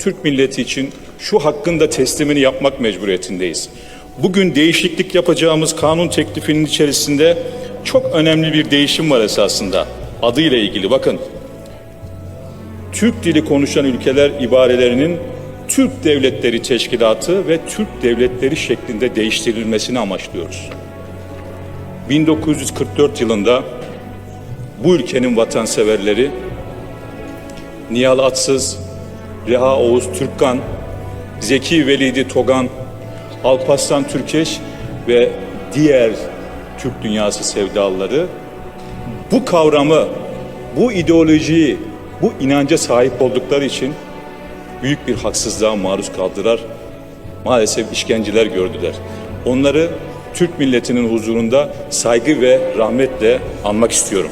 Türk milleti için şu hakkın da teslimini yapmak mecburiyetindeyiz. Bugün değişiklik yapacağımız kanun teklifinin içerisinde çok önemli bir değişim var esasında. Adıyla ilgili bakın. Türk dili konuşan ülkeler ibarelerinin Türk Devletleri Teşkilatı ve Türk Devletleri şeklinde değiştirilmesini amaçlıyoruz. 1944 yılında bu ülkenin vatanseverleri Nihal Atsız, Reha Oğuz Türkkan, Zeki Velidi Togan, Alparslan Türkeş ve diğer Türk dünyası sevdalıları bu kavramı, bu ideolojiyi, bu inanca sahip oldukları için büyük bir haksızlığa maruz kaldılar. Maalesef işkenceler gördüler. Onları Türk milletinin huzurunda saygı ve rahmetle anmak istiyorum.